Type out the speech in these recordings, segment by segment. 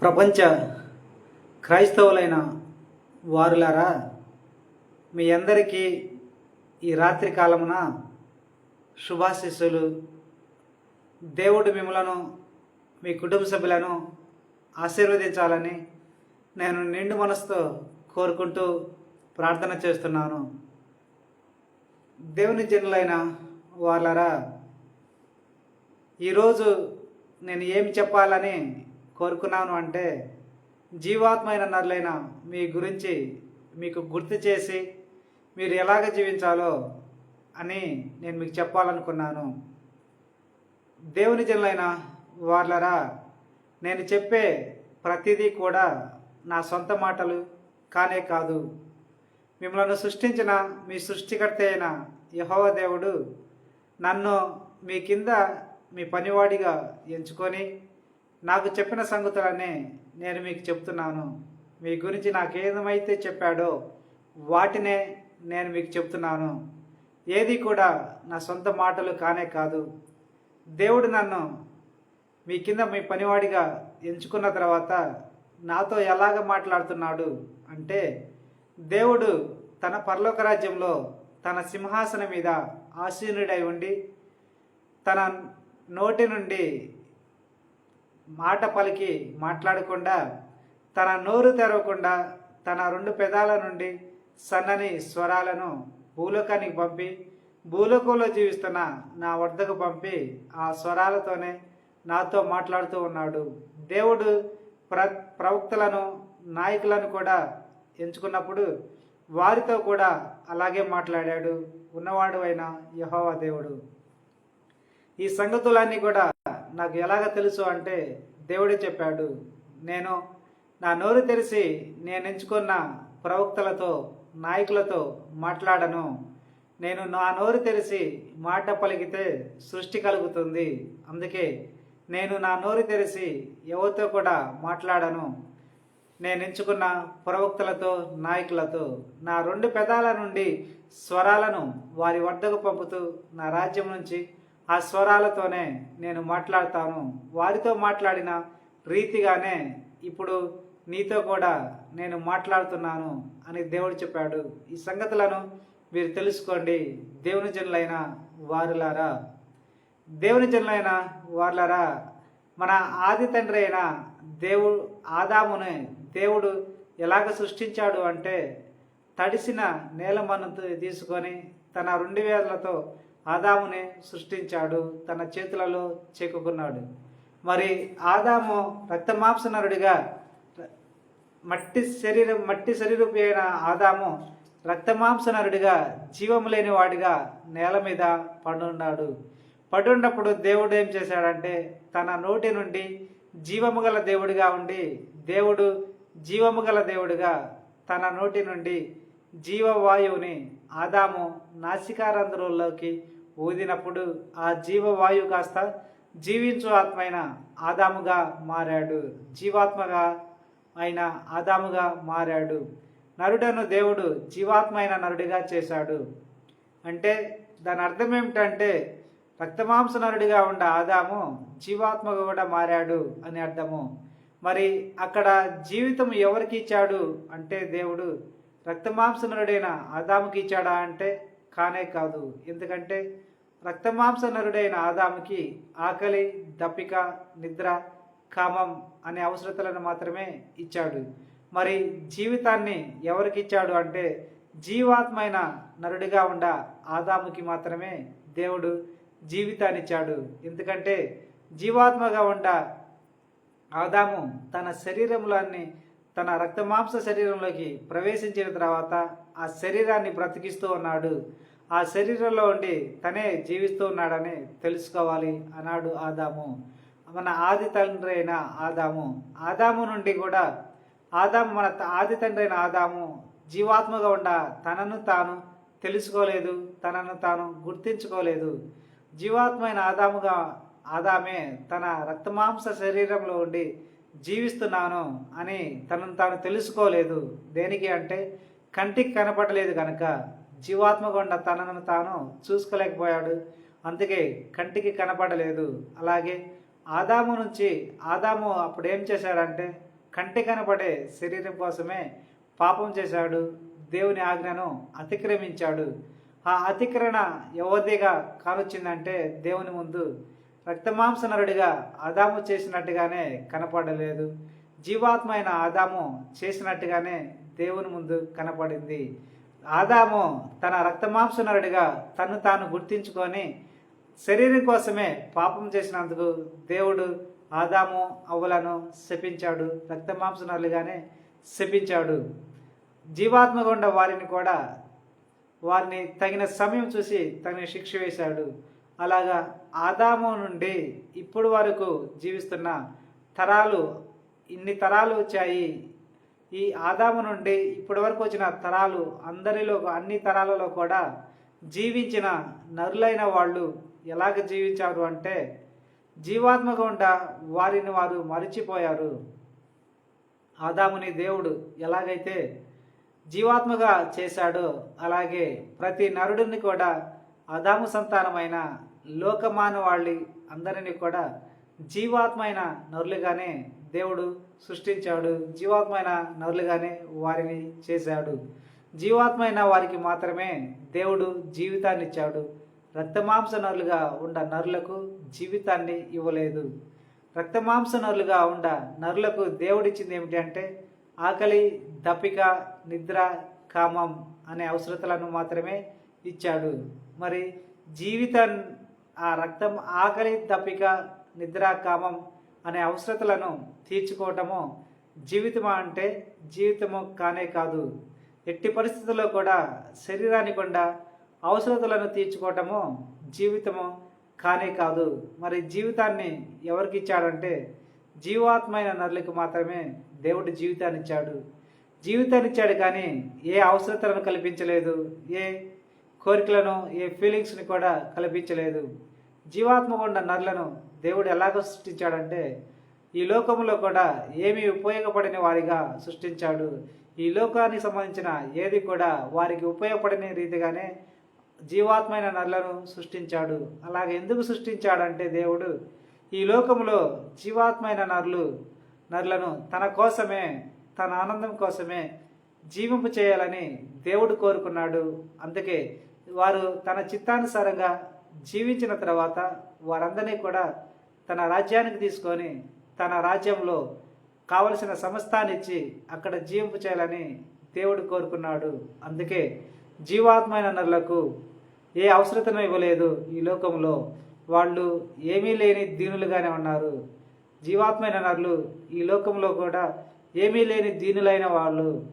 ప్రపంచ క్రైస్తవులైన వారులారా మీ అందరికీ ఈ రాత్రి కాలమున శుభాశిస్సులు. దేవుడు మిమ్మలను మీ కుటుంబ సభ్యులను ఆశీర్వదించాలని నేను నిండు మనసుతో కోరుకుంటూ ప్రార్థన చేస్తున్నాను. దేవుని జనులైన వాళ్ళరా ఈరోజు నేను ఏమి చెప్పాలని కోరుకున్నాను అంటే జీవాత్మైన నరులైన మీ గురించి మీకు గుర్తు చేసి మీరు ఎలాగ జీవించాలో అని నేను మీకు చెప్పాలనుకున్నాను. దేవుని జనులైన వాళ్ళరా నేను చెప్పే ప్రతిదీ కూడా నా సొంత మాటలు కానే కాదు. మిమ్మల్ని సృష్టించిన మీ సృష్టికర్త అయిన యహోవ దేవుడు నన్ను మీ కింద మీ పనివాడిగా ఎంచుకొని నాకు చెప్పిన సంగతులనే నేను మీకు చెప్తున్నాను. మీ గురించి నాకు ఏదమైతే చెప్పాడో వాటినే నేను మీకు చెప్తున్నాను. ఏది కూడా నా సొంత మాటలు కానే కాదు. దేవుడు నన్ను మీ కింద మీ పనివాడిగా ఎంచుకున్న తర్వాత నాతో ఎలాగ మాట్లాడుతున్నాడు అంటే దేవుడు తన పరలోక రాజ్యంలో తన సింహాసనం మీద ఆసీనుడై ఉండి తన నోటి నుండి మాట పలికి మాట్లాడకుండా తన నోరు తెరవకుండా తన రెండు పెదాల నుండి సన్నని స్వరాలను భూలోకానికి పంపి భూలోకంలో జీవిస్తున్న నా వద్దకు పంపి ఆ స్వరాలతోనే నాతో మాట్లాడుతూ ఉన్నాడు. దేవుడు ప్ర ప్రవక్తలను నాయకులను కూడా ఎంచుకున్నప్పుడు వారితో కూడా అలాగే మాట్లాడాడు. ఉన్నవాడు అయిన యహోవా దేవుడు. ఈ సంగతులన్నీ కూడా నాకు ఎలాగ తెలుసు అంటే దేవుడే చెప్పాడు నేను నా నోరు తెరిచి నేను ఎంచుకున్న ప్రవక్తలతో నాయకులతో మాట్లాడను. నేను నా నోరు తెరిచి మాట పలికితే సృష్టి కలుగుతుంది. అందుకే నేను నా నోరు తెరిచి ఎవరితో కూడా మాట్లాడను. నేను ఎంచుకున్న ప్రవక్తలతో నాయకులతో నా రెండు పెదాల నుండి స్వరాలను వారి వద్దకు పంపుతూ నా రాజ్యం నుంచి ఆ స్వరాలతోనే నేను మాట్లాడతాను. వారితో మాట్లాడిన రీతిగానే ఇప్పుడు నీతో కూడా నేను మాట్లాడుతున్నాను అని దేవుడు చెప్పాడు. ఈ సంగతులను మీరు తెలుసుకోండి. దేవుని జనులైన వారులారా. దేవుని జనులైన వారులారా మన ఆది తండ్రి అయిన దేవుడు ఆదాముని దేవుడు ఎలాగ సృష్టించాడు అంటే తడిసిన నేల మన్ను తీసుకొని తన రెండు వేలతో ఆదాముని సృష్టించాడు తన చేతులలో చెక్కుకున్నాడు మరి ఆదాము రక్తమాంసనరుడిగా మట్టి శరీరం మట్టి శరీరూపి అయిన ఆదాము రక్తమాంసనరుడిగా జీవము లేని వాడిగా నేల మీద పడున్నాడు. పడున్నప్పుడు దేవుడు ఏం చేశాడంటే తన నోటి నుండి జీవము గల దేవుడిగా ఉండి దేవుడు జీవము గల దేవుడిగా తన నోటి నుండి జీవవాయువుని ఆదాము నాసికారంధ్రంలోకి ఊదినప్పుడు ఆ జీవవాయువు కాస్త జీవించు ఆత్మైన ఆదాముగా మారాడు. జీవాత్మగా అయిన ఆదాముగా మారాడు. నరుడను దేవుడు జీవాత్మైన నరుడిగా చేశాడు. అంటే దాని అర్థం ఏమిటంటే రక్తమాంస నరుడిగా ఉన్న ఆదాము జీవాత్మగా కూడా మారాడు అని అర్థము. మరి అక్కడ జీవితం ఎవరికి ఇచ్చాడు అంటే దేవుడు రక్తమాంసనరుడైన ఆదాముకి ఇచ్చాడా అంటే కానే కాదు. ఎందుకంటే రక్తమాంస నరుడైన ఆదాముకి ఆకలి దప్పిక నిద్ర కామం అనే అవసరతలను మాత్రమే ఇచ్చాడు. మరి జీవితాన్ని ఎవరికి ఇచ్చాడు అంటే జీవాత్మైన నరుడిగా ఉండ ఆదాముకి మాత్రమే దేవుడు జీవితాన్ని ఇచ్చాడు. ఎందుకంటే జీవాత్మగా ఉండ ఆదాము తన శరీరంలోని తన రక్తమాంస శరీరంలోకి ప్రవేశించిన తర్వాత ఆ శరీరాన్ని బ్రతికిస్తూ ఉన్నాడు. ఆ శరీరంలో ఉండి తనే జీవిస్తూ ఉన్నాడని తెలుసుకోవాలి అన్నాడు ఆదాము. మన ఆది తండ్రి అయిన ఆదాము. ఆదాము నుండి కూడా ఆదాము మన ఆది తండ్రి అయిన ఆదాము జీవాత్మగా ఉండ తనను తాను తెలుసుకోలేదు తనను తాను గుర్తించుకోలేదు. జీవాత్మైన ఆదాముగా ఆదామే తన రక్తమాంస శరీరంలో ఉండి జీవిస్తున్నాను అని తనను తాను తెలుసుకోలేదు. దేనికి అంటే కంటికి కనపడలేదు కనుక జీవాత్మగుండ తనను తాను చూసుకోలేకపోయాడు. అందుకే కంటికి కనపడలేదు. అలాగే ఆదాము నుంచి ఆదాము అప్పుడు ఏం చేశాడంటే కంటి కనపడే శరీరం కోసమే పాపం చేశాడు. దేవుని ఆజ్ఞను అతిక్రమించాడు. ఆ అతిక్రమణ ఎవరిదిగా కానొచ్చిందంటే దేవుని ముందు రక్తమాంస నరుడిగా ఆదాము చేసినట్టుగానే కనపడలేదు. జీవాత్మ అయిన ఆదాము చేసినట్టుగానే దేవుని ముందు కనపడింది. ఆదాము తన రక్తమాంస నరుడిగా తను తాను గుర్తించుకొని శరీరం కోసమే పాపం చేసినందుకు దేవుడు ఆదాము అవ్వలను శపించాడు. రక్తమాంస నరులుగానే శపించాడు జీవాత్మగా వారిని కూడా వారిని తగిన సమయం చూసి తగిన శిక్ష వేశాడు. అలాగా ఆదాము నుండి ఇప్పుడు వరకు జీవిస్తున్న తరాలు ఇన్ని తరాలు వచ్చాయి. ఈ ఆదాము నుండి ఇప్పటి వరకు వచ్చిన తరాలు అందరిలో అన్ని తరాలలో కూడా జీవించిన నరులైన వాళ్ళు ఎలాగ జీవించారు అంటే జీవాత్మగా ఉండ వారిని వారు మరిచిపోయారు. ఆదాముని దేవుడు ఎలాగైతే జీవాత్మగా చేశాడో అలాగే ప్రతి నరుడిని కూడా ఆదాము సంతానమైన లోకమానవాళ్ళి అందరినీ కూడా జీవాత్మైన నరులుగానే దేవుడు సృష్టించాడు. జీవాత్మైన నరులుగానే వారిని చేశాడు. జీవాత్మైన వారికి మాత్రమే దేవుడు జీవితాన్ని ఇచ్చాడు. రక్తమాంస నరులుగా ఉండ నరులకు జీవితాన్ని ఇవ్వలేదు. రక్తమాంస నరులుగా ఉండ నరులకు దేవుడిచ్చింది ఏమిటి అంటే ఆకలి దప్పిక నిద్ర కామం అనే అవసరతలను మాత్రమే ఇచ్చాడు. మరి జీవితం ఆ రక్తం ఆకలి తప్పిక నిద్ర కామం అనే అవసరతలను తీర్చుకోవటము జీవితమా అంటే జీవితము కానే కాదు. ఎట్టి పరిస్థితుల్లో కూడా శరీరాన్ని కూడా అవసరతలను తీర్చుకోవటము జీవితము కానే కాదు. మరి జీవితాన్ని ఎవరికి ఇచ్చాడంటే జీవాత్మైన నరులకు మాత్రమే దేవుడు జీవితాన్ని ఇచ్చాడు. జీవితాన్ని ఇచ్చాడు కానీ ఏ అవసరతలను కల్పించలేదు ఏ కోరికలను ఏ ఫీలింగ్స్ని కూడా కల్పించలేదు. జీవాత్మ ఉన్న నరులను దేవుడు ఎలాగ సృష్టించాడంటే ఈ లోకంలో కూడా ఏమీ ఉపయోగపడని వారిగా సృష్టించాడు. ఈ లోకానికి సంబంధించిన ఏది కూడా వారికి ఉపయోగపడని రీతిగానే జీవాత్మైన నరులను సృష్టించాడు. అలాగే ఎందుకు సృష్టించాడంటే దేవుడు ఈ లోకంలో జీవాత్మైన నరులు నరులను తన కోసమే తన ఆనందం కోసమే జీవింపు చేయాలని దేవుడు కోరుకున్నాడు. అందుకే వారు తన చిత్తానుసారంగా జీవించిన తర్వాత వారందరినీ కూడా తన రాజ్యానికి తీసుకొని తన రాజ్యంలో కావలసిన సమస్తాన్ని ఇచ్చి అక్కడ జీవింపు చేయాలని దేవుడు కోరుకున్నాడు. అందుకే జీవాత్మైన నరులకు ఏ అవసరతను ఇవ్వలేదు ఈ లోకంలో. వాళ్ళు ఏమీ లేని దీనులుగానే ఉన్నారు. జీవాత్మైన నరులు ఈ లోకంలో కూడా ఏమీ లేని దీనులైన వాళ్ళు.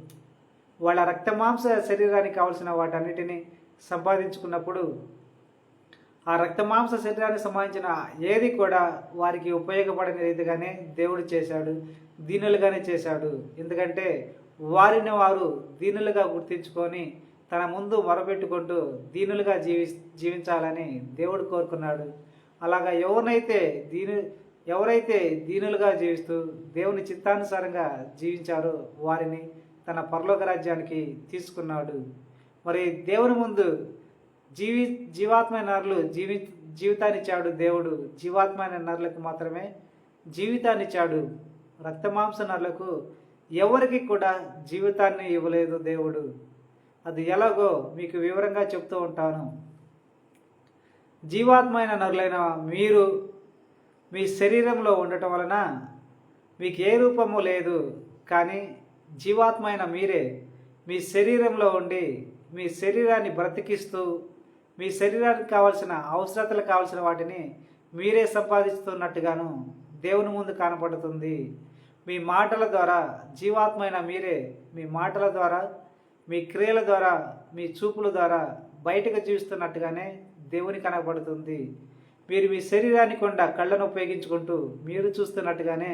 వాళ్ళ రక్తమాంస శరీరానికి కావలసిన వాటన్నిటిని సంపాదించుకున్నప్పుడు ఆ రక్తమాంస శరీరానికి సంబంధించిన ఏది కూడా వారికి ఉపయోగపడని రీతిగానే దేవుడు చేశాడు దీనులుగానే చేశాడు. ఎందుకంటే వారిని వారు దీనులుగా గుర్తించుకొని తన ముందు మొరబెట్టుకుంటూ దీనులుగా జీవి జీవించాలని దేవుడు కోరుకున్నాడు. అలాగా ఎవరినైతే దీని ఎవరైతే దీనులుగా జీవిస్తూ దేవుని చిత్తానుసారంగా జీవించారో వారిని తన పరలోక రాజ్యానికి తీసుకున్నాడు. మరి దేవుని ముందు జీవి జీవాత్మైన నరులు జీవి జీవితాన్నిచ్చాడు దేవుడు జీవాత్మైన నరులకు మాత్రమే జీవితాన్నిచ్చాడు రక్తమాంస నరులకు ఎవరికి కూడా జీవితాన్ని ఇవ్వలేదు దేవుడు. అది ఎలాగో మీకు వివరంగా చెప్తూ ఉంటాను. జీవాత్మైన నరులైన మీరు మీ శరీరంలో ఉండటం వలన మీకు ఏ రూపము లేదు కానీ జీవాత్మైన మీరే మీ శరీరంలో ఉండి మీ శరీరాన్ని బ్రతికిస్తూ మీ శరీరానికి కావాల్సిన అవసరతలు కావలసిన వాటిని మీరే సంపాదిస్తున్నట్టుగాను దేవుని ముందు కనపడుతుంది. మీ మాటల ద్వారా జీవాత్మైన మీరే మీ మాటల ద్వారా మీ క్రియల ద్వారా మీ చూపుల ద్వారా బయటకు జీవిస్తున్నట్టుగానే దేవుని కనపడుతుంది. మీరు మీ శరీరాన్ని కొండ కళ్ళను ఉపయోగించుకుంటూ మీరు చూస్తున్నట్టుగానే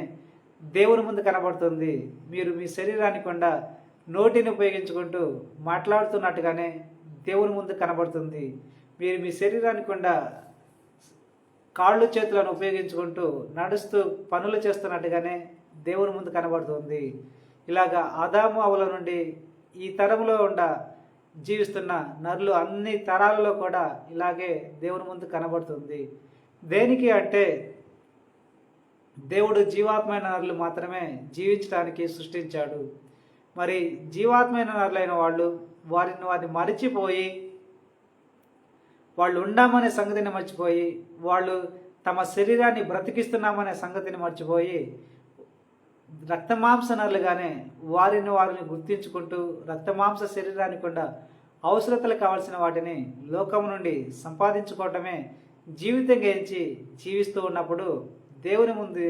దేవుని ముందు కనబడుతుంది మీరు మీ శరీరాన్ని కొండ నోటిని ఉపయోగించుకుంటూ మాట్లాడుతున్నట్టుగానే దేవుని ముందు కనబడుతుంది మీరు మీ శరీరానికి కూడా కాళ్ళు చేతులను ఉపయోగించుకుంటూ నడుస్తూ పనులు చేస్తున్నట్టుగానే దేవుని ముందు కనబడుతుంది. ఇలాగా ఆదాము అవల నుండి ఈ తరంలో ఉండ జీవిస్తున్న నరులు అన్ని తరాలలో కూడా ఇలాగే దేవుని ముందు కనబడుతుంది. దేనికి అంటే దేవుడు జీవాత్మైన నరులు మాత్రమే జీవించడానికి సృష్టించాడు. మరి జీవాత్మైన నరులైన వాళ్ళు వారిని వారిని మరిచిపోయి వాళ్ళు ఉండామనే సంగతిని మర్చిపోయి వాళ్ళు తమ శరీరాన్ని బ్రతికిస్తున్నామనే సంగతిని మర్చిపోయి రక్తమాంసనరులుగానే వారిని వారిని గుర్తించుకుంటూ రక్తమాంస శరీరానికి కూడా అవసరతలు కావాల్సిన వాటిని లోకం నుండి సంపాదించుకోవటమే జీవితం గెలిచి జీవిస్తూ ఉన్నప్పుడు దేవుని ముందు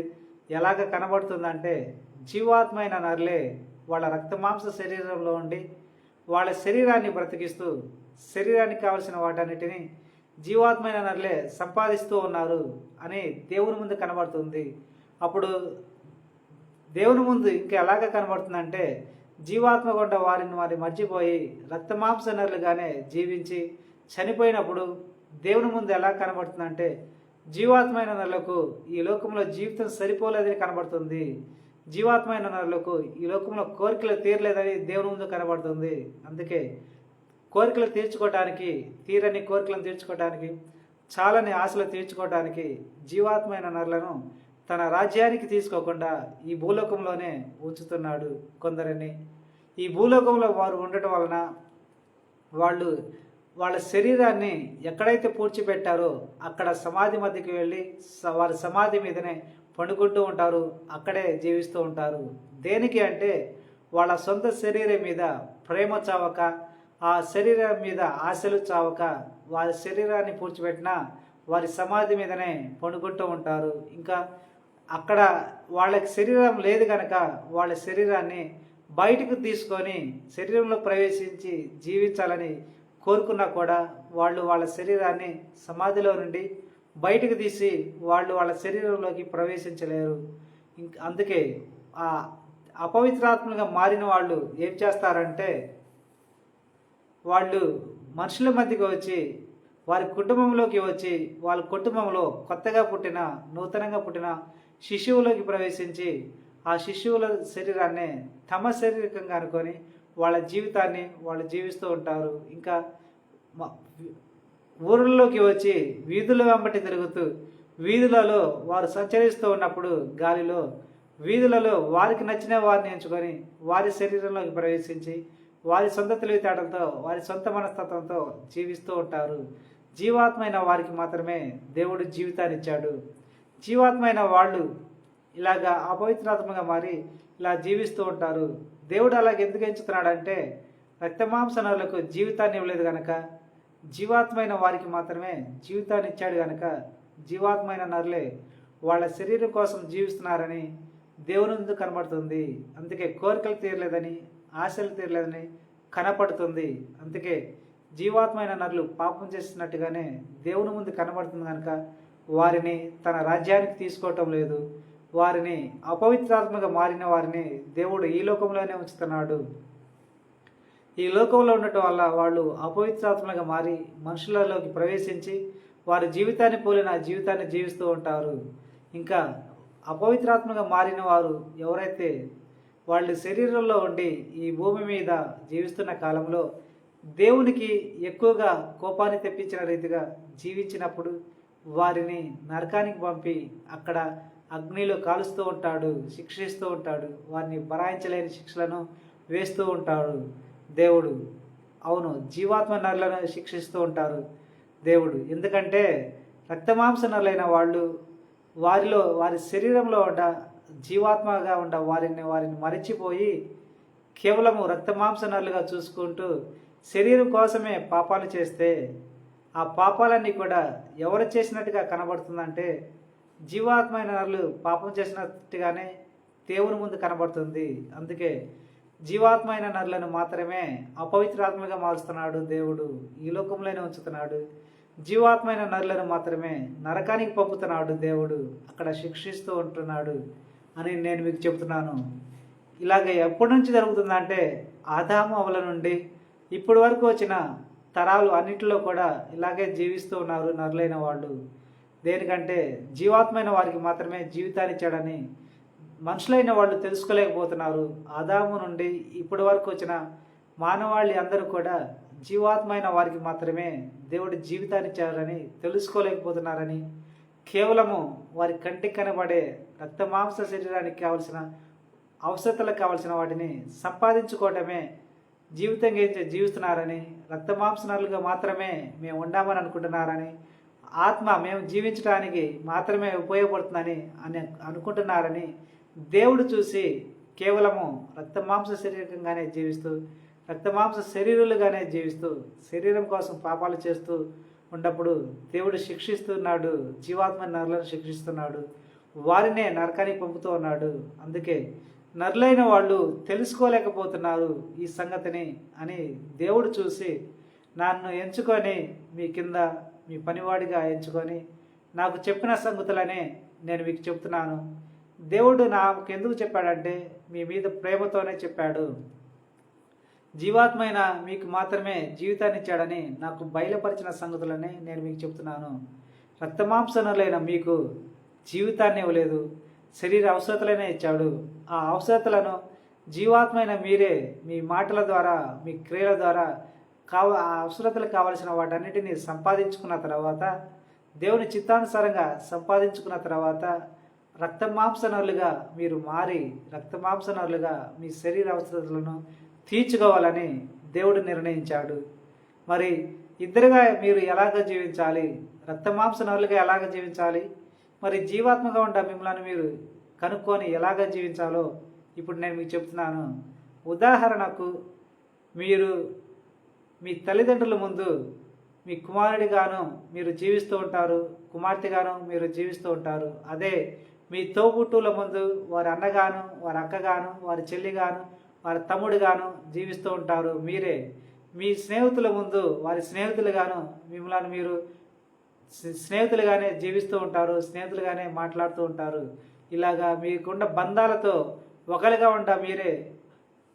ఎలాగ కనబడుతుందంటే జీవాత్మైన నరులే వాళ్ళ రక్తమాంస శరీరంలో ఉండి వాళ్ళ శరీరాన్ని బ్రతికిస్తూ శరీరానికి కావలసిన వాటన్నిటిని జీవాత్మైన నరులే సంపాదిస్తూ ఉన్నారు అని దేవుని ముందు కనబడుతుంది. అప్పుడు దేవుని ముందు ఇంకా ఎలాగ కనబడుతుందంటే జీవాత్మ కొండ వారిని వారి మర్చిపోయి రక్తమాంస నరులుగానే జీవించి చనిపోయినప్పుడు దేవుని ముందు ఎలా కనబడుతుందంటే జీవాత్మైన నరులకు ఈ లోకంలో జీవితం సరిపోలేదని కనబడుతుంది. జీవాత్మైన నరులకు ఈ లోకంలో కోరికలు తీరలేదని దేవుని ముందు కనబడుతుంది. అందుకే కోరికలు తీర్చుకోవటానికి తీరని కోరికలను తీర్చుకోవటానికి చాలని ఆశలు తీర్చుకోవటానికి జీవాత్మైన నరులను తన రాజ్యానికి తీసుకోకుండా ఈ భూలోకంలోనే ఉంచుతున్నాడు కొందరిని. ఈ భూలోకంలో వారు ఉండటం వలన వాళ్ళు వాళ్ళ శరీరాన్ని ఎక్కడైతే పూడ్చిపెట్టారో అక్కడ సమాధి మధ్యకి వెళ్ళి వారి సమాధి మీదనే పండుకుంటూ ఉంటారు. అక్కడే జీవిస్తూ ఉంటారు. దేనికి అంటే వాళ్ళ సొంత శరీరం మీద ప్రేమ చావక ఆ శరీరం మీద ఆశలు చావక వారి శరీరాన్ని పూడ్చిపెట్టిన వారి సమాధి మీదనే పండుకుంటూ ఉంటారు. ఇంకా అక్కడ వాళ్ళకి శరీరం లేదు కనుక వాళ్ళ శరీరాన్ని బయటకు తీసుకొని శరీరంలో ప్రవేశించి జీవించాలని కోరుకున్నా కూడా వాళ్ళు వాళ్ళ శరీరాన్ని సమాధిలో నుండి బయటకు తీసి వాళ్ళు వాళ్ళ శరీరంలోకి ప్రవేశించలేరు. ఇంక అందుకే ఆ అపవిత్రాత్మలుగా మారిన వాళ్ళు ఏం చేస్తారంటే వాళ్ళు మనుషుల మధ్యకి వచ్చి వారి కుటుంబంలోకి వచ్చి వాళ్ళ కుటుంబంలో కొత్తగా పుట్టిన నూతనంగా పుట్టిన శిశువులోకి ప్రవేశించి ఆ శిశువుల శరీరాన్ని తమ శారీరకంగా అనుకొని వాళ్ళ జీవితాన్ని వాళ్ళు జీవిస్తూ ఉంటారు. ఇంకా మ- ఊర్లలోకి వచ్చి వీధుల వెంబటి తిరుగుతూ వీధులలో వారు సంచరిస్తూ ఉన్నప్పుడు గాలిలో వీధులలో వారికి నచ్చిన వారిని ఎంచుకొని వారి శరీరంలోకి ప్రవేశించి వారి సొంత తెలివితేటలతో వారి సొంత మనస్తత్వంతో జీవిస్తూ ఉంటారు. జీవాత్మైన వారికి మాత్రమే దేవుడు జీవితాన్ని ఇచ్చాడు జీవాత్మైన వాళ్ళు ఇలాగా అపవిత్రాత్మగా మారి ఇలా జీవిస్తూ ఉంటారు. దేవుడు అలాగ ఎందుకు ఎంచుతున్నాడంటే రక్తమాంసనాలకు జీవితాన్ని ఇవ్వలేదు గనక జీవాత్మైన వారికి మాత్రమే జీవితాన్ని ఇచ్చాడు గనక జీవాత్మైన నరులే వాళ్ళ శరీరం కోసం జీవిస్తున్నారని దేవుని ముందు కనబడుతుంది. అందుకే కోరికలు తీరలేదని ఆశలు తీరలేదని కనపడుతుంది. అందుకే జీవాత్మైన నరులు పాపం చేస్తున్నట్టుగానే దేవుని ముందు కనబడుతుంది కనుక వారిని తన రాజ్యానికి తీసుకోవటం లేదు. వారిని అపవిత్రాత్మగా మారిన వారిని దేవుడు ఈ లోకంలోనే ఉంచుతున్నాడు. ఈ లోకంలో ఉండటం వల్ల వాళ్ళు అపవిత్రాత్మలుగా మారి మనుషులలోకి ప్రవేశించి వారి జీవితాన్ని పోలిన జీవితాన్ని జీవిస్తూ ఉంటారు. ఇంకా అపవిత్రాత్మగా మారిన వారు ఎవరైతే వాళ్ళు శరీరంలో ఉండి ఈ భూమి మీద జీవిస్తున్న కాలంలో దేవునికి ఎక్కువగా కోపాన్ని తెప్పించిన రీతిగా జీవించినప్పుడు వారిని నరకానికి పంపి అక్కడ అగ్నిలో కాలుస్తూ ఉంటాడు శిక్షిస్తూ ఉంటాడు వారిని బరాయించలేని శిక్షలను వేస్తూ ఉంటాడు దేవుడు. అవును జీవాత్మ నరులను శిక్షిస్తూ ఉంటారు దేవుడు. ఎందుకంటే రక్తమాంస నరులైన వాళ్ళు వారిలో వారి శరీరంలో ఉండ జీవాత్మగా ఉండ వారిని వారిని మరిచిపోయి కేవలము రక్తమాంసనరులుగా చూసుకుంటూ శరీరం కోసమే పాపాలు చేస్తే ఆ పాపాలన్నీ కూడా ఎవరు చేసినట్టుగా కనబడుతుందంటే జీవాత్మైన నరులు పాపం చేసినట్టుగానే దేవుని ముందు కనబడుతుంది. అందుకే జీవాత్మైన నరులను మాత్రమే అపవిత్రాత్మగా మారుస్తున్నాడు దేవుడు. ఈ లోకంలోనే ఉంచుతున్నాడు. జీవాత్మైన నరులను మాత్రమే నరకానికి పంపుతున్నాడు దేవుడు. అక్కడ శిక్షిస్తూ ఉంటున్నాడు. అని నేను మీకు చెబుతున్నాను. ఇలాగ ఎప్పటి నుంచి జరుగుతుందంటే ఆదాము అవల నుండి ఇప్పటి వరకు వచ్చిన తరాలు అన్నింటిలో కూడా ఇలాగే జీవిస్తూ ఉన్నారు నరులైన వాళ్ళు. దేనికంటే జీవాత్మైన వారికి మాత్రమే జీవితాన్ని ఇచ్చాడని మనుషులైన వాళ్ళు తెలుసుకోలేకపోతున్నారు. ఆదాము నుండి ఇప్పటి వరకు వచ్చిన మానవాళి అందరూ కూడా జీవాత్మైన వారికి మాత్రమే దేవుడి జీవితాన్ని ఇచ్చారని తెలుసుకోలేకపోతున్నారని కేవలము వారి కంటికి కనబడే రక్త మాంస శరీరానికి కావలసిన అవసరతలకు కావలసిన వాటిని సంపాదించుకోవటమే జీవితం గెలిచే జీవిస్తున్నారని రక్త మాంసనాలుగా మాత్రమే మేము ఉండామని అనుకుంటున్నారని ఆత్మ మేము జీవించడానికి మాత్రమే ఉపయోగపడుతుందని అని అనుకుంటున్నారని దేవుడు చూసి కేవలము రక్త మాంస శరీరంగానే జీవిస్తూ రక్తమాంస శరీరులుగానే జీవిస్తూ శరీరం కోసం పాపాలు చేస్తూ ఉన్నప్పుడు దేవుడు శిక్షిస్తున్నాడు జీవాత్మ నరులను శిక్షిస్తున్నాడు వారినే నరకానికి పంపుతూ ఉన్నాడు. అందుకే నరులైన వాళ్ళు తెలుసుకోలేకపోతున్నారు ఈ సంగతిని అని దేవుడు చూసి నన్ను ఎంచుకొని మీ కింద మీ పనివాడిగా ఎంచుకొని నాకు చెప్పిన సంగతులనే నేను మీకు చెప్తున్నాను. దేవుడు నాకు ఎందుకు చెప్పాడంటే మీ మీద ప్రేమతోనే చెప్పాడు. జీవాత్మైన మీకు మాత్రమే జీవితాన్ని ఇచ్చాడని నాకు బయలుపరిచిన సంగతులని నేను మీకు చెప్తున్నాను రక్తమాంసనులైన మీకు జీవితాన్ని ఇవ్వలేదు శరీర అవసరతలనే ఇచ్చాడు. ఆ అవసరతలను జీవాత్మైన మీరే మీ మాటల ద్వారా మీ క్రియల ద్వారా కావ ఆ అవసరతలు కావలసిన వాటన్నిటిని సంపాదించుకున్న తర్వాత దేవుని చిత్తానుసారంగా సంపాదించుకున్న తర్వాత రక్తమాంసనరులుగా మీరు మారి రక్తమాంసనరులుగా మీ శరీర అవసరతలను తీర్చుకోవాలని దేవుడు నిర్ణయించాడు. మరి ఇద్దరుగా మీరు ఎలాగ జీవించాలి? రక్తమాంస మాంసనరులుగా ఎలాగ జీవించాలి? మరి జీవాత్మగా ఉండ మిమ్మల్ని మీరు కనుక్కొని ఎలాగ జీవించాలో ఇప్పుడు నేను మీకు చెప్తున్నాను. ఉదాహరణకు మీరు మీ తల్లిదండ్రుల ముందు మీ కుమారుడిగాను మీరు జీవిస్తూ ఉంటారు కుమార్తెగాను మీరు జీవిస్తూ ఉంటారు. అదే మీ తోబుట్టుల ముందు వారి అన్నగాను వారి అక్కగాను వారి చెల్లిగాను వారి తమ్ముడుగాను జీవిస్తూ ఉంటారు. మీరే మీ స్నేహితుల ముందు వారి స్నేహితులుగాను మిమ్మల్ని మీరు స్నే- స్నేహితులుగానే జీవిస్తూ ఉంటారు స్నేహితులుగానే మాట్లాడుతూ ఉంటారు. ఇలాగా మీకున్న బంధాలతో ఒకరిగా ఉంటా మీరే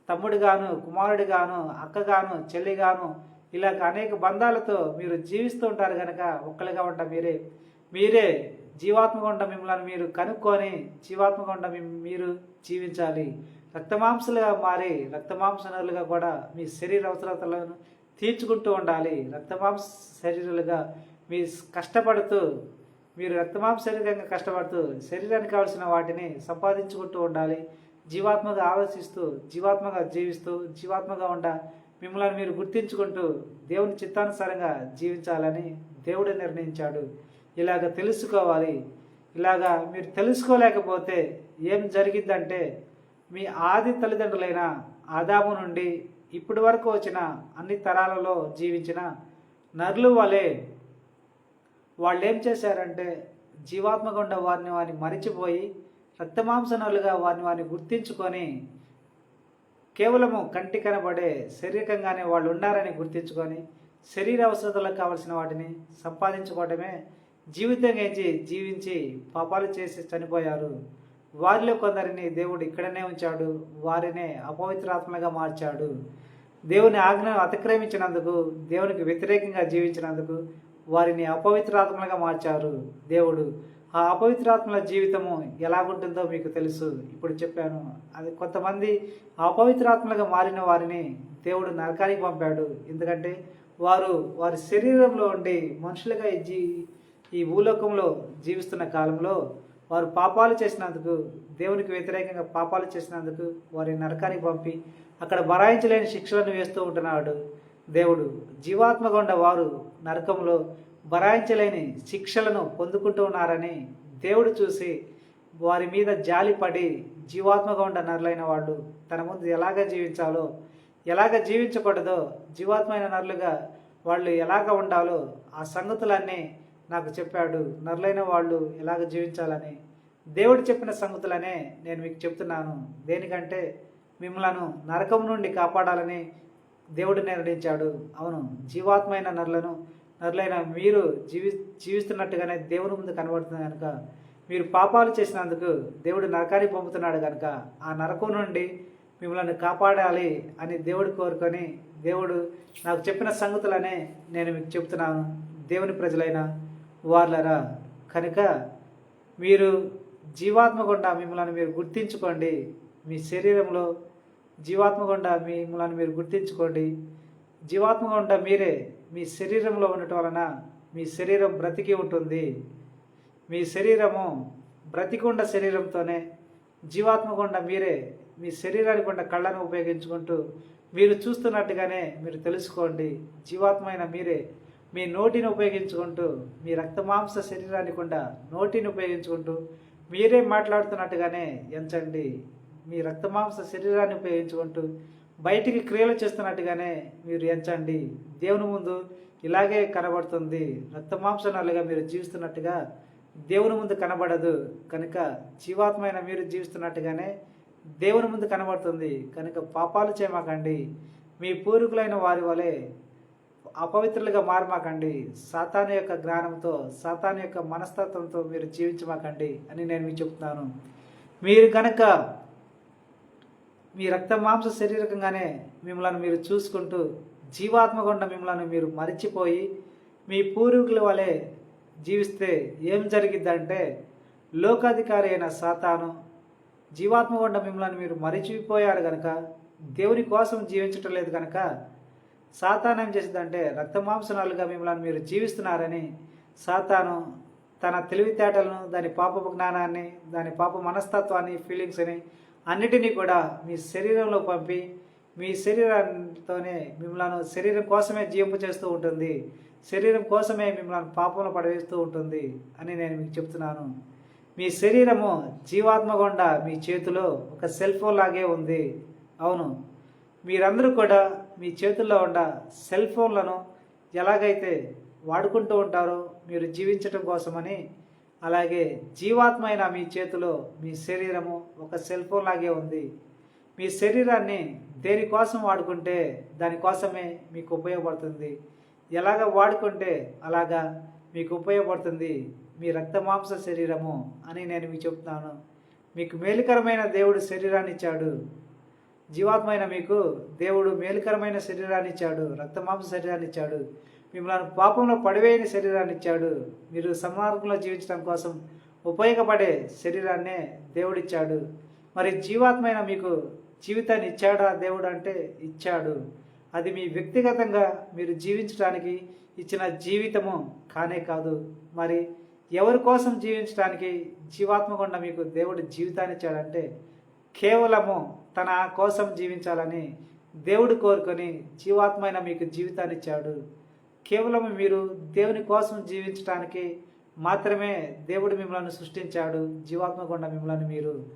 తమ్ముడుగాను కుమారుడిగాను అక్కగాను చెల్లిగాను ఇలాగ అనేక బంధాలతో మీరు జీవిస్తూ ఉంటారు కనుక ఒక్కరిగా ఉంట మీరే. మీరే జీవాత్మగా ఉండ మిమ్మల్ని మీరు కనుక్కొని జీవాత్మగా ఉండ మీరు జీవించాలి. రక్తమాంసలుగా మారి రక్తమాంసనులుగా కూడా మీ శరీర అవసరతలను తీర్చుకుంటూ ఉండాలి. రక్తమాంస శరీరాలుగా మీ కష్టపడుతూ మీరు రక్తమాంస శరీరంగా కష్టపడుతూ శరీరానికి కావాల్సిన వాటిని సంపాదించుకుంటూ ఉండాలి. జీవాత్మగా ఆలోచిస్తూ జీవాత్మగా జీవిస్తూ జీవాత్మగా ఉండ మిమ్మల్ని మీరు గుర్తించుకుంటూ దేవుని చిత్తానుసారంగా జీవించాలని దేవుడు నిర్ణయించాడు. ఇలాగ తెలుసుకోవాలి. ఇలాగా మీరు తెలుసుకోలేకపోతే ఏం జరిగిందంటే మీ ఆది తల్లిదండ్రులైన ఆదాము నుండి ఇప్పటి వరకు వచ్చిన అన్ని తరాలలో జీవించిన నర్లు వలె వాళ్ళు ఏం చేశారంటే జీవాత్మగుండా వారిని వారిని మరిచిపోయి రక్తమాంసనులుగా వారిని వారిని గుర్తించుకొని కేవలము కంటి కనబడే శారీరకంగానే వాళ్ళు ఉన్నారని గుర్తించుకొని శరీర అవసరతలకు కావలసిన వాటిని సంపాదించుకోవడమే జీవితం ఎంచి జీవించి పాపాలు చేసి చనిపోయారు. వారిలో కొందరిని దేవుడు ఇక్కడనే ఉంచాడు వారినే అపవిత్రాత్మగా మార్చాడు. దేవుని ఆజ్ఞను అతిక్రమించినందుకు దేవునికి వ్యతిరేకంగా జీవించినందుకు వారిని అపవిత్రాత్మలుగా మార్చారు. దేవుడు ఆ అపవిత్రాత్మల జీవితము ఎలాగుంటుందో మీకు తెలుసు. ఇప్పుడు చెప్పాను అది కొంతమంది అపవిత్రాత్మలుగా మారిన వారిని దేవుడు నరకానికి పంపాడు. ఎందుకంటే వారు వారి శరీరంలో ఉండి మనుషులుగా ఈ జీ ఈ భూలోకంలో జీవిస్తున్న కాలంలో వారు పాపాలు చేసినందుకు దేవునికి వ్యతిరేకంగా పాపాలు చేసినందుకు వారి నరకానికి పంపి అక్కడ బరాయించలేని శిక్షలను వేస్తూ ఉంటున్నాడు దేవుడు. జీవాత్మగా ఉన్న వారు నరకంలో బరాయించలేని శిక్షలను పొందుకుంటూ ఉన్నారని దేవుడు చూసి వారి మీద జాలిపడి జీవాత్మగా ఉన్న నరులైన వాళ్ళు తన ముందు ఎలాగ జీవించాలో ఎలాగ జీవించకూడదో జీవాత్మైన నరులుగా వాళ్ళు ఎలాగ ఉండాలో ఆ సంగతులన్నీ నాకు చెప్పాడు నరులైన వాళ్ళు ఎలాగ జీవించాలని. దేవుడు చెప్పిన సంగతులనే నేను మీకు చెప్తున్నాను. దేనికంటే మిమ్మలను నరకం నుండి కాపాడాలని దేవుడు నిర్ణయించాడు. అవును జీవాత్మైన నరులను నరులైన మీరు జీవి జీవిస్తున్నట్టుగానే దేవుని ముందు కనబడుతుంది కనుక మీరు పాపాలు చేసినందుకు దేవుడు నరకానికి పంపుతున్నాడు కనుక ఆ నరకం నుండి మిమ్మల్ని కాపాడాలి అని దేవుడు కోరుకొని దేవుడు నాకు చెప్పిన సంగతులనే నేను మీకు చెప్తున్నాను. దేవుని ప్రజలైన వార్లరా కనుక మీరు జీవాత్మగుండా మిమ్మల్ని మీరు గుర్తించుకోండి. మీ శరీరంలో జీవాత్మగుండా మిమ్మల్ని మీరు గుర్తించుకోండి. జీవాత్మగుండా మీరే మీ శరీరంలో ఉండటం వలన మీ శరీరం బ్రతికి ఉంటుంది. మీ శరీరము బ్రతికుండ శరీరంతోనే జీవాత్మకుండా మీరే మీ శరీరానికి ఉన్న కళ్ళను ఉపయోగించుకుంటూ మీరు చూస్తున్నట్టుగానే మీరు తెలుసుకోండి. జీవాత్మైన మీరే మీ నోటిని ఉపయోగించుకుంటూ మీ రక్తమాంస శరీరాన్ని కూడా నోటిని ఉపయోగించుకుంటూ మీరే మాట్లాడుతున్నట్టుగానే ఎంచండి. మీ రక్తమాంస శరీరాన్ని ఉపయోగించుకుంటూ బయటికి క్రియలు చేస్తున్నట్టుగానే మీరు ఎంచండి. దేవుని ముందు ఇలాగే కనబడుతుంది. రక్తమాంసనాలుగా మీరు జీవిస్తున్నట్టుగా దేవుని ముందు కనబడదు. కనుక జీవాత్మైన మీరు జీవిస్తున్నట్టుగానే దేవుని ముందు కనబడుతుంది. కనుక పాపాలు చేయమాకండి. మీ పూర్వీకులైన వారి వలె అపవిత్రులుగా మారమాకండి. సాతాను యొక్క జ్ఞానంతో సాతాను యొక్క మనస్తత్వంతో మీరు జీవించమాకండి అని నేను మీకు చెప్తున్నాను. మీరు కనుక మీ రక్త మాంస శరీరకంగానే మిమ్మల్ని మీరు చూసుకుంటూ జీవాత్మ గుండా మిమ్మల్ని మీరు మరిచిపోయి మీ పూర్వీకుల వలె జీవిస్తే ఏం జరిగిద్దంటే లోకాధికారి అయిన సాతాను జీవాత్మ గుండా మిమ్మల్ని మీరు మరిచిపోయారు కనుక దేవుని కోసం జీవించటం లేదు కనుక సాతాను ఏం చేసిందంటే రక్తమాంసనాలుగా మిమ్మల్ని మీరు జీవిస్తున్నారని సాతాను తన తెలివితేటలను దాని పాపపు జ్ఞానాన్ని దాని పాప మనస్తత్వాన్ని ఫీలింగ్స్ని అన్నిటినీ కూడా మీ శరీరంలో పంపి మీ శరీరంతోనే మిమ్మల్ని శరీరం కోసమే జీవింపు చేస్తూ ఉంటుంది. శరీరం కోసమే మిమ్మల్ని పాపంలో పడవేస్తూ ఉంటుంది అని నేను మీకు చెప్తున్నాను. మీ శరీరము జీవాత్మ గుండా మీ చేతిలో ఒక సెల్ ఫోన్ లాగే ఉంది. అవును. మీరందరూ కూడా మీ చేతుల్లో ఉన్న సెల్ ఫోన్లను ఎలాగైతే వాడుకుంటూ ఉంటారో మీరు జీవించటం కోసమని అలాగే జీవాత్మైన మీ చేతిలో మీ శరీరము ఒక సెల్ ఫోన్ లాగే ఉంది. మీ శరీరాన్ని దేనికోసం వాడుకుంటే దానికోసమే మీకు ఉపయోగపడుతుంది. ఎలాగ వాడుకుంటే అలాగా మీకు ఉపయోగపడుతుంది మీ రక్తమాంస శరీరము అని నేను మీకు చెప్తున్నాను. మీకు మేలుకరమైన దేవుడు శరీరాన్ని ఇచ్చాడు. జీవాత్మైన మీకు దేవుడు మేలుకరమైన శరీరాన్ని ఇచ్చాడు రక్తమాంస శరీరాన్ని ఇచ్చాడు మిమ్మల్ని పాపంలో పడివేయని శరీరాన్ని ఇచ్చాడు. మీరు సమార్గంలో జీవించడం కోసం ఉపయోగపడే శరీరాన్నే దేవుడిచ్చాడు. మరి జీవాత్మైన మీకు జీవితాన్ని ఇచ్చాడా దేవుడు అంటే ఇచ్చాడు. అది మీ వ్యక్తిగతంగా మీరు జీవించడానికి ఇచ్చిన జీవితము కానే కాదు. మరి ఎవరి కోసం జీవించడానికి జీవాత్మ మీకు దేవుడు జీవితాన్ని ఇచ్చాడంటే కేవలము తన కోసం జీవించాలని దేవుడు కోరుకొని జీవాత్మైన మీకు జీవితాన్ని ఇచ్చాడు. కేవలం మీరు దేవుని కోసం జీవించడానికి మాత్రమే దేవుడు మిమ్మల్ని సృష్టించాడు జీవాత్మ గుండా మిమ్మల్ని మీరు.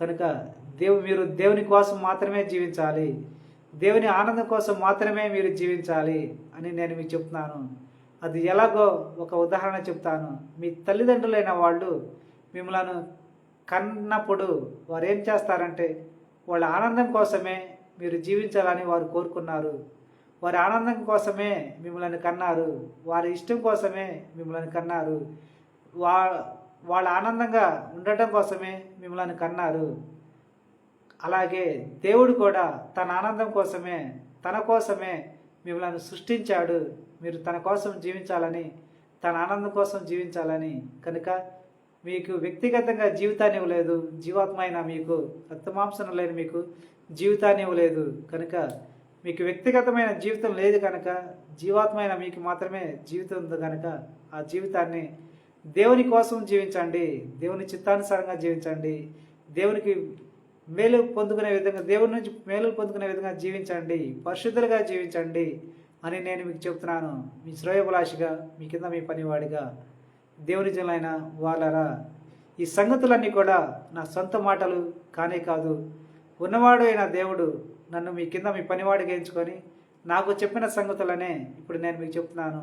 కనుక దేవు మీరు దేవుని కోసం మాత్రమే జీవించాలి. దేవుని ఆనందం కోసం మాత్రమే మీరు జీవించాలి అని నేను మీకు చెప్తున్నాను. అది ఎలాగో ఒక ఉదాహరణ చెప్తాను. మీ తల్లిదండ్రులైన వాళ్ళు మిమ్మల్ని కన్నప్పుడు వారు ఏం చేస్తారంటే వాళ్ళ ఆనందం కోసమే మీరు జీవించాలని వారు కోరుకున్నారు. వారి ఆనందం కోసమే మిమ్మల్ని కన్నారు. వారి ఇష్టం కోసమే మిమ్మల్ని కన్నారు. వా వాళ్ళ ఆనందంగా ఉండటం కోసమే మిమ్మల్ని కన్నారు. అలాగే దేవుడు కూడా తన ఆనందం కోసమే తన కోసమే మిమ్మల్ని సృష్టించాడు. మీరు తన కోసం జీవించాలని తన ఆనందం కోసం జీవించాలని. కనుక మీకు వ్యక్తిగతంగా జీవితాన్ని ఇవ్వలేదు. జీవాత్మ అయిన మీకు రక్తమాంసం లేని మీకు జీవితాన్ని ఇవ్వలేదు. కనుక మీకు వ్యక్తిగతమైన జీవితం లేదు కనుక జీవాత్మైన మీకు మాత్రమే జీవితం ఉంది కనుక ఆ జీవితాన్ని దేవుని కోసం జీవించండి. దేవుని చిత్తానుసారంగా జీవించండి. దేవునికి మేలు పొందుకునే విధంగా దేవుని నుంచి మేలు పొందుకునే విధంగా జీవించండి. పరిశుద్ధులుగా జీవించండి అని నేను మీకు చెప్తున్నాను. మీ శ్రేయభిలాషిగా మీ కింద మీ పనివాడిగా. దేవుని జనులైన వాళ్ళరా ఈ సంగతులన్నీ కూడా నా సొంత మాటలు కానే కాదు. ఉన్నవాడు అయిన దేవుడు నన్ను మీ కింద మీ పనివాడిగా ఎంచుకొని నాకు చెప్పిన సంగతులనే ఇప్పుడు నేను మీకు చెప్తున్నాను.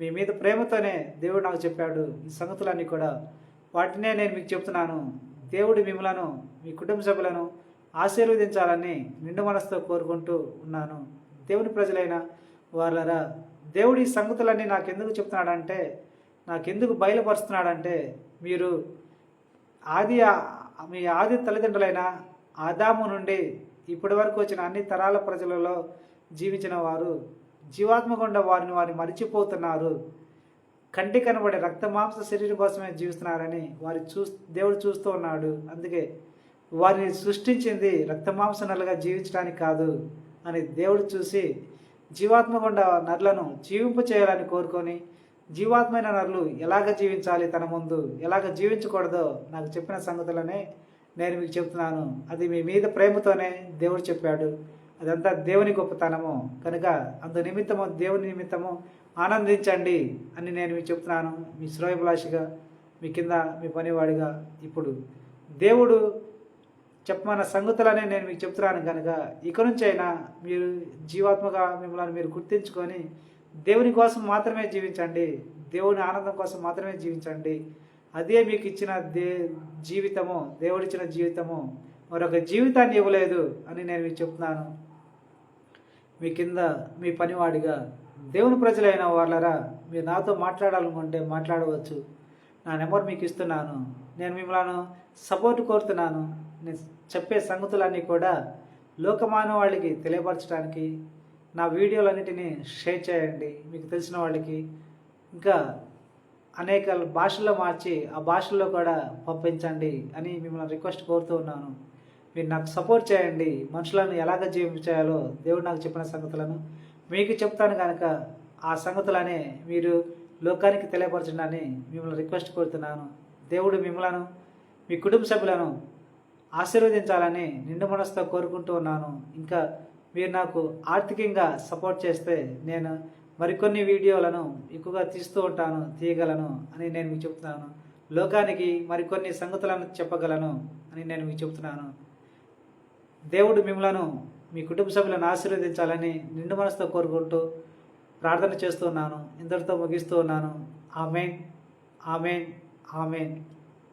మీ మీద ప్రేమతోనే దేవుడు నాకు చెప్పాడు ఈ సంగతులన్నీ కూడా. వాటినే నేను మీకు చెప్తున్నాను. దేవుడు మిమ్మలను మీ కుటుంబ సభ్యులను ఆశీర్వదించాలని నిండు మనసుతో కోరుకుంటూ ఉన్నాను. దేవుని ప్రజలైన వాళ్ళరా దేవుడు ఈ సంగతులన్నీ నాకు ఎందుకు చెప్తున్నాడంటే నాకెందుకు బయలుపరుస్తున్నాడంటే మీరు ఆది మీ ఆది తల్లిదండ్రులైన ఆదాము నుండి ఇప్పటి వరకు వచ్చిన అన్ని తరాల ప్రజలలో జీవించిన వారు జీవాత్మగుండా వారిని వారిని మరిచిపోతున్నారు. కంటి కనబడే రక్త మాంస శరీరం కోసమే జీవిస్తున్నారని వారి చూ దేవుడు చూస్తూ ఉన్నాడు. అందుకే వారిని సృష్టించింది రక్త మాంస నలుగా జీవించడానికి కాదు అని దేవుడు చూసి జీవాత్మగుండా నరులను జీవింపు చేయాలని కోరుకొని జీవాత్మైన నరులు ఎలాగ జీవించాలి తన ముందు ఎలాగ జీవించకూడదో నాకు చెప్పిన సంగతులనే నేను మీకు చెప్తున్నాను. అది మీ మీద ప్రేమతోనే దేవుడు చెప్పాడు. అదంతా దేవుని గొప్పతనము. కనుక అందు నిమిత్తము దేవుని నిమిత్తము ఆనందించండి అని నేను మీకు చెప్తున్నాను. మీ శ్రోయభిలాషిగా మీ కింద మీ పనివాడిగా ఇప్పుడు. దేవుడు చెప్పమన్న సంగతులనే నేను మీకు చెప్తున్నాను కనుక ఇక నుంచైనా అయినా మీరు జీవాత్మగా మిమ్మల్ని మీరు గుర్తించుకొని దేవుని కోసం మాత్రమే జీవించండి. దేవుని ఆనందం కోసం మాత్రమే జీవించండి. అదే మీకు ఇచ్చిన దే జీవితము దేవుడిచ్చిన జీవితము. మరొక జీవితాన్ని ఇవ్వలేదు అని నేను మీకు చెప్తున్నాను. మీ కింద మీ పనివాడిగా దేవుని ప్రజలైన వాళ్ళరా మీరు నాతో మాట్లాడాలనుకుంటే మాట్లాడవచ్చు. నా నెంబర్ మీకు ఇస్తున్నాను. నేను మిమ్మల్ని సపోర్ట్ కోరుతున్నాను. నేను చెప్పే సంగతులన్నీ కూడా లోకమానవాళికి తెలియపరచడానికి నా వీడియోలన్నిటినీ షేర్ చేయండి. మీకు తెలిసిన వాళ్ళకి ఇంకా అనేక భాషల్లో మార్చి ఆ భాషల్లో కూడా పంపించండి అని మిమ్మల్ని రిక్వెస్ట్ కోరుతూ ఉన్నాను. మీరు నాకు సపోర్ట్ చేయండి. మనుషులను ఎలాగ జీవించాలో దేవుడు నాకు చెప్పిన సంగతులను మీకు చెప్తాను కనుక ఆ సంగతులనే మీరు లోకానికి తెలియపరచడాన్ని మిమ్మల్ని రిక్వెస్ట్ కోరుతున్నాను. దేవుడు మిమ్మలను మీ కుటుంబ సభ్యులను ఆశీర్వదించాలని నిండు మనసుతో కోరుకుంటూ ఉన్నాను. ఇంకా మీరు నాకు ఆర్థికంగా సపోర్ట్ చేస్తే నేను మరికొన్ని వీడియోలను ఎక్కువగా తీస్తూ ఉంటాను తీయగలను అని నేను మీకు చెప్తున్నాను. లోకానికి మరికొన్ని సంగతులను చెప్పగలను అని నేను మీకు చెప్తున్నాను. దేవుడు మిమ్మలను మీ కుటుంబ సభ్యులను ఆశీర్వదించాలని నిండు మనసుతో కోరుకుంటూ ప్రార్థన చేస్తున్నాను ఇంతటితో ముగిస్తూ ఉన్నాను. ఆమెన్. ఆమెన్. ఆమెన్.